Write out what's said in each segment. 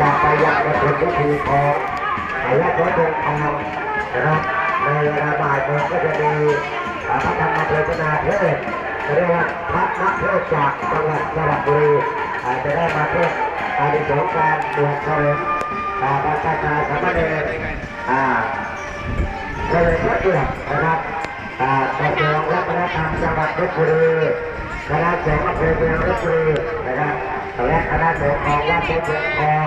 จากไปยังกระทรวงพิธีของอาญาตัวตรงทองนะครับในเวลาบ่ายโมงก็จะมีพระธรรมเทศนาเทศเรียกว่าพระนักเทศจากจังหวัดสระบุรีจะได้มาเทศน์อาดิสงการบวชเฉลิมอ่าพระชาชาสามเณรอ่าก็เลยพระเกียรตินะครับอ่าตำรวจและคณะทางจังหวัดลบบุรีคณะสงฆ์อำเภอเมืองลบบุรีนะครับและคณะสงฆ์ของวัดโพธิ์ทอง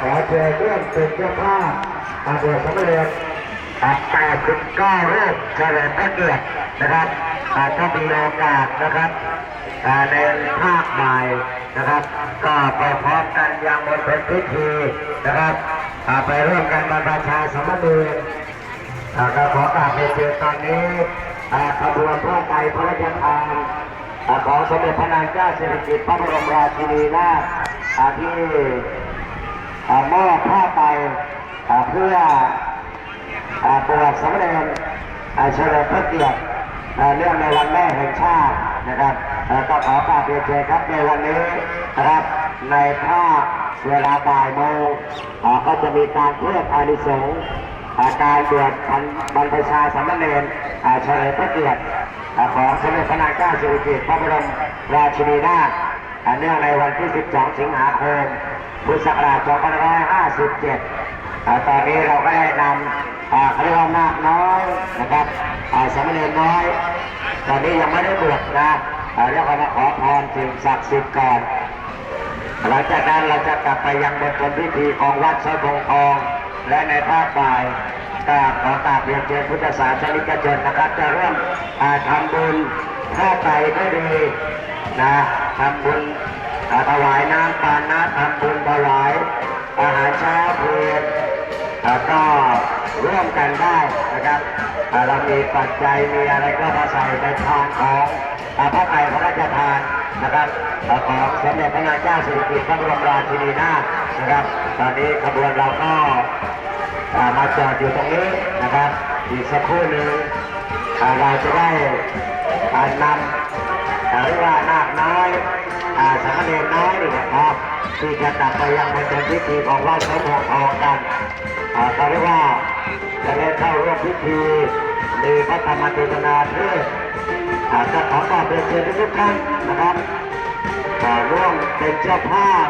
ขอเชิญร่วมเป็นเจ้าภาพอาบวชสมเณรอ่า89รูปเฉลิมพระเกียรตินะครับอาถ้ามีโอกาสนะครับในภาคบ่ายนะครับ ก็ไปพร้อมกันยังบนเป็นพิธีนะครับไปร่วมกันบรรพชาสมเณรอ่าก็ขอกราบเรียนเชิญตอนนี้ขบวนพระไตรพระราชทานอ่าของสมเด็จพระนางเจ้าสิริกิติ์พระบรมราชินีนาถที่ มอบผ้าไตเพื่อปวัติสมเด็จเฉลิมพระเกียรติอ่าเรื่องในวันแม่แห่งชาตินะครับก็ขอกราบเรียนเชิญครับในวันนี้นะครับในภาคเวลาบ่ายโมงก็จะมีการเทศน์อานิสงส์อาการบวชพันบรรพชาสามเณรเฉลิมพระเกียรติอ่าของสมเด็จพระนางเจ้าสิริกิติ์พระบรมราชินีนาถเนื่องในวันที่ 12 สิงหาคม พุทธศักราช2557อ่าตอนนี้เราก็ได้นำเขาเรียกว่านาคน้อยนะครับสมเณรน้อย ตอนนี้ยังไม่ได้บวชนะเรียกว่ามาขอพรสิ่งศักดิ์สิทธิ์ก่อนหลังจากนั้นเราจะกลับไปยังบนพิธีของวัดสะทงทอง และในภาคบ่ายก็ขอกราบเรียนเชิญพุทธศาสนิกชนนะครับ จะร่วมทำบุญผ้าไตรก็ดีนะทำบุญ ถวายน้ำปานะทำบุญถวายอาหารเช้าเพลนแล้วก็ร่วมกันได้นะครับเรามีปัจจัยมีอะไรก็มาใส่ในทานของพระไตรพระราชทานนะครับของสมเด็จพระนางเจ้าสิริกิติ์พระบรมราชินีนาถนะครับ ตอนนี้ขบวนเราก็มาจอดอยู่ตรงนี้นะครับ อีกสักครู่หนึ่งเราจะได้อ่านำ อ่าเรียกว่านาคน้อยสามเณรน้อยนี่นะครับที่จะกลับไปยังมณฑลพิธีของวัดเขาทองทองกันเขาเรียกว่าจะได้เข้าร่วมพิธีมีพระธรรมเทศนาเทศน์อ่าก็ขอกราบเรียนเชิญทุกท่านนะครับร่วมเป็นเจ้าภาพ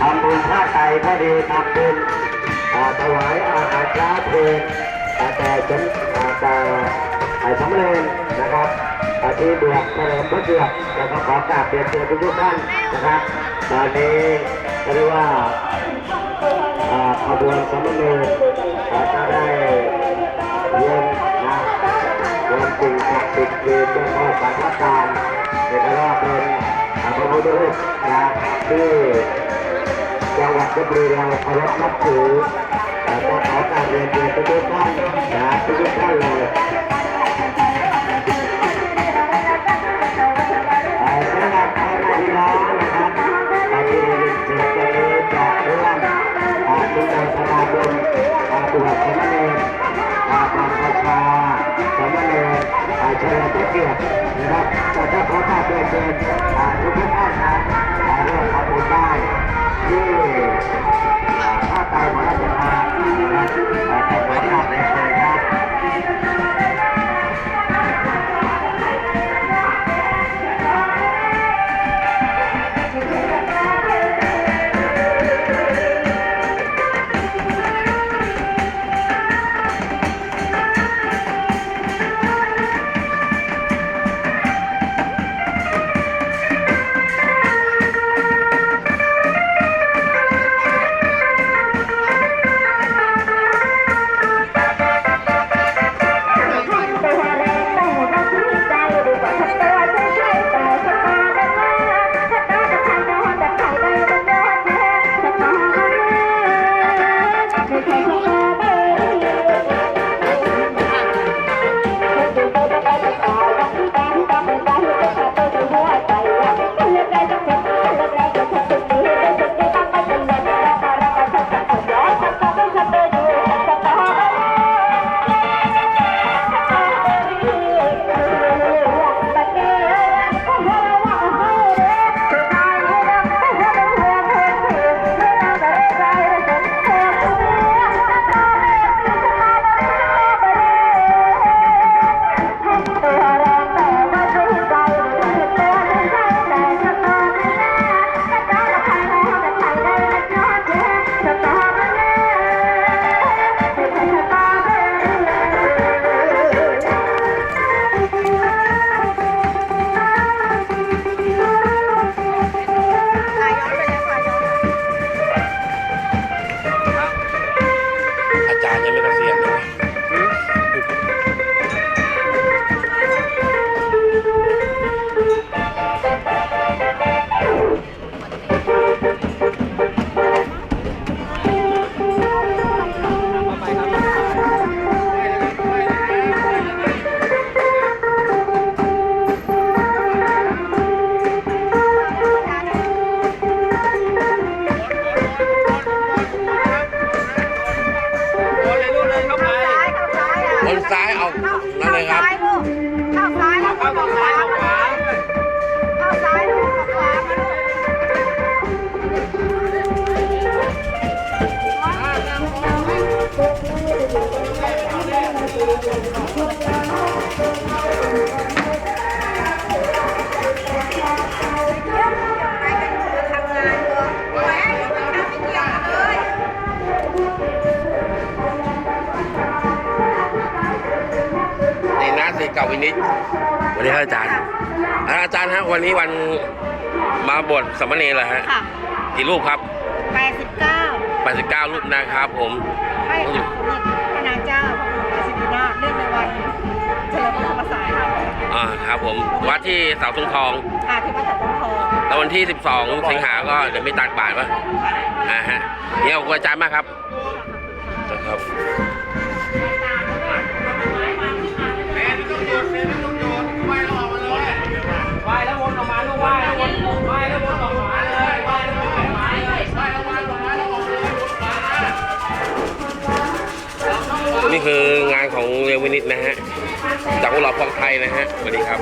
ทำบุญผ้าไตรก็ดีทำบุญถวายอาหารเช้าเพลอาแต่ฉันอ่าแต่ สำเร็จนะครับอ่าที่บวชเฉลิมพระเกียรติแล้วก็ขอกราบเรียนเชิญทุกท่านนะครับ ตอนนี้ก็เรียกว่าขบวนสามเณรอ่าจะได้รวมนะรวมสิ่งศักดิ์สิทธิ์คือเจ้าพ่อสังฆทานเอกราชเป็นพระพุทธรูปนะที่จังหวัดเพชรบุรีเราเคารพนับถือก็ขอการเรียนเชิญทุกท่านนะทุกท่านเลย เรียนเสร็จจะมีจะร่วมอ่าดูแลสมาบุญอ่าบวชสามเณรอ่าบรรพชาสามเณรอ่าเฉลิมพระเกียรตินะครับแต่ถ้าขอการเรียนเชิญ ya me lo. นิดสวัสดีครับอาจารย์อ่าอาจารย์ฮะวันนี้วันมาบวชสามเณรเหรอฮะค่ะกี่รูปครับ 89 89 รูปนะครับผมให้ค่ะสมเด็จพระนางเจ้าพระบรมราชินีนาถเนื่องในวันเฉลิมพระชนมพรรษาค่ะอ่าครับผมวัดที่เสาธงทองค่ะที่วัดสัตว์ทองแล้ววันที่ 12 สิงหาก็เดี๋ยวมีตักบาตรปะอ่าฮะเนี่ยขอบคุณอาจารย์มากครับครับ นี่คืองานของเรววินิตนะฮะจากพวกเราพองไทยนะฮะสวัสดีครับ